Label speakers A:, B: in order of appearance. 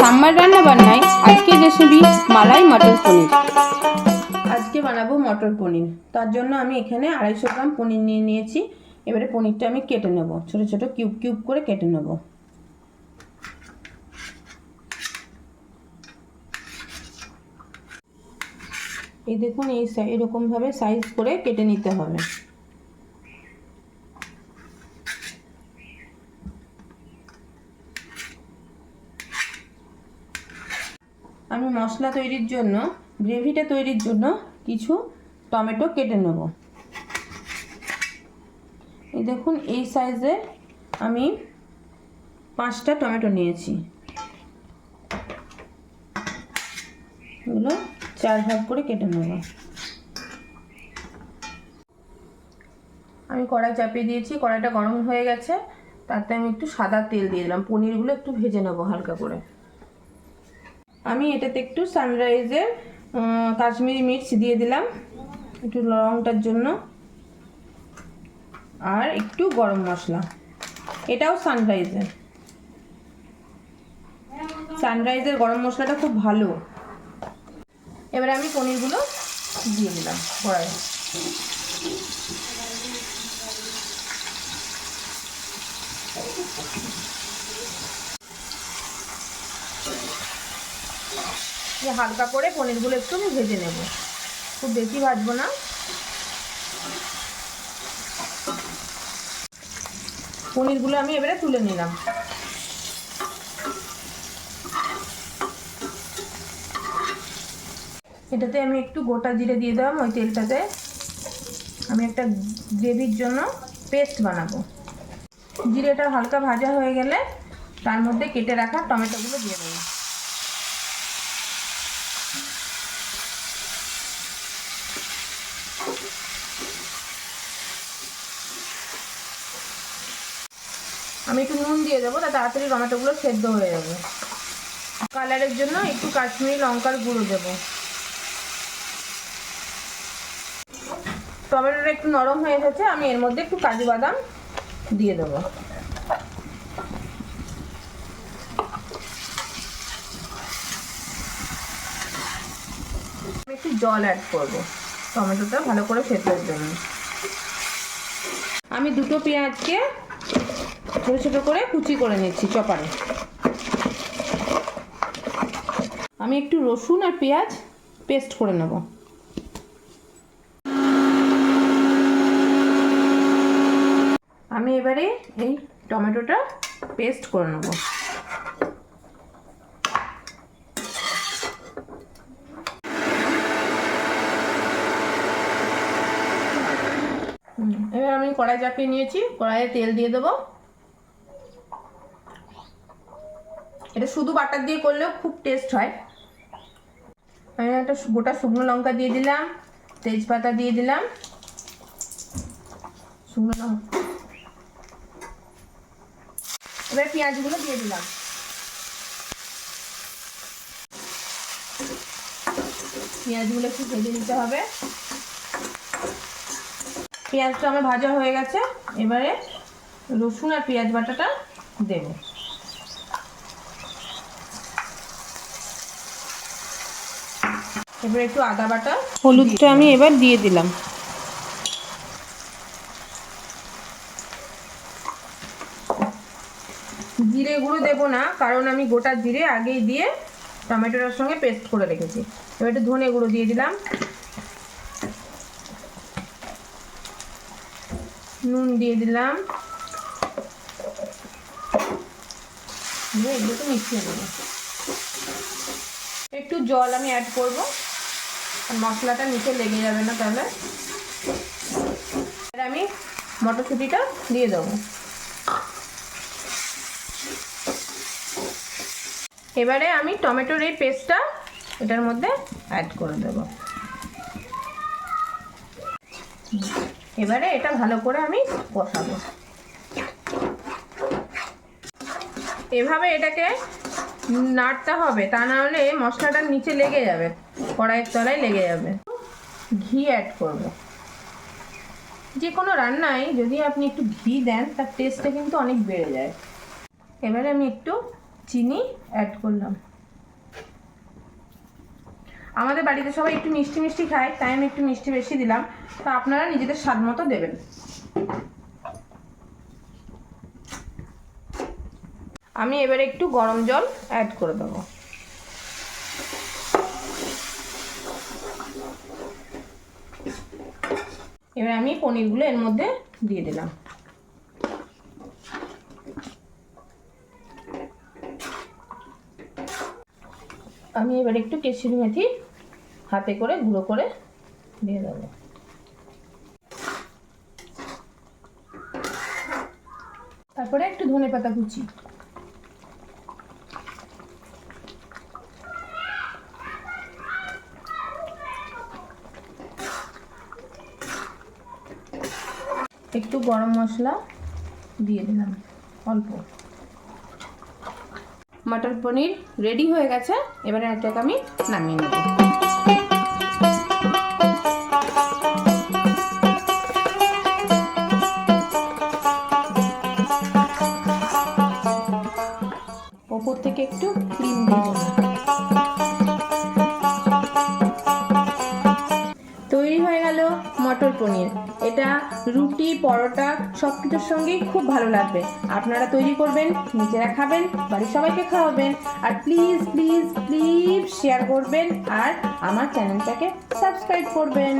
A: ঠাম্মার রান্না বান্নায় আজকের রেসিপি মালাই মটর পনির। আজকে বানাবো মটর পনির। তার জন্য আমি এখানে আড়াইশো গ্রাম পনির নিয়ে নিয়েছি। এবারে পনিরটা আমি কেটে নেব। ছোট ছোট কিউব কিউব করে কেটে নেব। এই দেখুন, এই এরকমভাবে সাইজ করে কেটে নিতে হবে। আমি মশলা তৈরির জন্য গ্রেভিটা তৈরির জন্য কিছু টমেটো কেটে নেব। এই দেখুন, এই সাইজের আমি পাঁচটা টমেটো নিয়েছি। এগুলো চার ভাগ করে কেটে নেব। আমি কড়াই চাপিয়ে দিয়েছি, কড়াইটা গরম হয়ে গেছে। তাতে আমি একটু সাদা তেল দিয়ে দিলাম, পনিরগুলো একটু ভেজে নেব হালকা করে। আমি এটাতে একটু সানরাইজের কাশ্মীরি মির্চ দিয়ে দিলাম, একটু লংটার জন্য। আর একটু গরম মশলা। এটাও সানরাইজের সানরাইজের গরম মশলাটা খুব ভালো। এবারে আমি পনিরগুলো দিয়ে দিলাম কড়াই দিয়ে হালকা করে পনিরগুলো একটু আমি ভেজে নেব। খুব বেশি ভাজবো না। পনিরগুলো আমি এবারে তুলে নিলাম। এটাতে আমি একটু গোটা জিরে দিয়ে দিলাম ওই তেলটাতে। আমি একটা গ্রেভির জন্য পেস্ট বানাবো। জিরেটা হালকা ভাজা হয়ে গেলে তার মধ্যে কেটে রাখা টমেটোগুলো দিয়ে দেবো। আমি একটু নুন দিয়ে দেবো, তা তাড়াতাড়ি টমেটোগুলো সেদ্ধ হয়ে যাবে। কালারের জন্য একটু কাশ্মীরি লঙ্কার গুঁড়ো দেবো। টমেটোটা একটু নরম হয়ে এসেছে আমি এর মধ্যে একটু কাজু বাদাম দিয়ে দেবো। আমি একটু জল অ্যাড করব, টমেটোটা ভালো করে সেদ্ধের জন্য। আমি দুটো পেঁয়াজকে ছোট ছোট করে কুচি করে নিচ্ছি চপারে। আমি একটু রসুন আর পেঁয়াজ পেস্ট করে নেব। আমি এবারে এই টমেটোটা পেস্ট করে নেব। এবার আমি কড়াই চাপিয়ে নিয়েছি, কড়াইয়ে তেল দিয়ে দেবো। এটা শুধু বাটার দিয়ে করলেও খুব টেস্ট হয়। আমি একটা গোটা শুকনো লঙ্কা দিয়ে দিলাম, তেজপাতা দিয়ে দিলাম। শুকনো লঙ্কা। এবার পেঁয়াজগুলো দিয়ে দিলাম। পেঁয়াজগুলো একটু ভেজে নিতে হবে। পেঁয়াজটা আমার ভাজা হয়ে গেছে। এবারে রসুন আর পেঁয়াজ বাটাটা দেবো। এবার একটু আদা বাটা হলুদটা আমি এবার দিয়ে দিলাম। জিরে গুঁড়ো দেবো না কারণ আমি গোটা জিরে আগেই দিয়ে টমেটোটার সঙ্গে পেস্ট করে রেখেছি। এবার একটু ধনে গুঁড়ো দিয়ে দিলাম। নুন দিয়ে দিলাম। দিয়ে এগুলোকে মিশিয়ে নেব। একটু জল আমি অ্যাড করব। মশলাটা নিচে লেগে যাবে না তাহলে। আমি মটরশুঁটিটা দিয়ে দেবো। এবারে আমি টমেটোর এই পেস্টটা এটার মধ্যে অ্যাড করে দেবো। এবারে এটা ভালো করে আমি কষাবো। এভাবে এটাকে নাড়তে হবে, তা না হলে মশলাটার নিচে লেগে যাবে, কড়াইয়ের তলায় লেগে যাবে। ঘি অ্যাড করব। যে কোনো রান্নায় যদি আপনি একটু ঘি দেন, তার টেস্টটা কিন্তু অনেক বেড়ে যায়। এবারে আমি একটু চিনি অ্যাড করলাম। আমাদের বাড়িতে সবাই একটু মিষ্টি মিষ্টি খায়, তাই আমি একটু মিষ্টি বেশি দিলাম। তো আপনারা নিজেদের স্বাদ মতো দেবেন। আমি এবারে একটু গরম জল অ্যাড করে দেবো। এবার আমি পনিরগুলো এর মধ্যে দিয়ে দিলাম। আমি এবার একটু কেশরি মেথি হাতে করে গুঁড়ো করে দিয়ে দেবো। তারপরে একটু ধনে পাতা কুচি। একটু গরম মশলা দিয়ে দিলাম, অল্প। মটর পনির রেডি হয়ে গেছে, এবারে এটাকে আমি নামিয়ে নেব। ওপর থেকে একটু ক্রিম দিয়ে তৈরি হয়ে গেল মটর পনির। এটা রুটি, পরোটা সব কিছুর সঙ্গেই খুব ভালো লাগবে। আপনারা তৈরি করবেন, নিজেরা খাবেন, বাড়ির সবাইকে খাওয়াবেন, আর প্লিজ প্লিজ প্লিজ শেয়ার করবেন আর আমার চ্যানেলটাকে সাবস্ক্রাইব করবেন।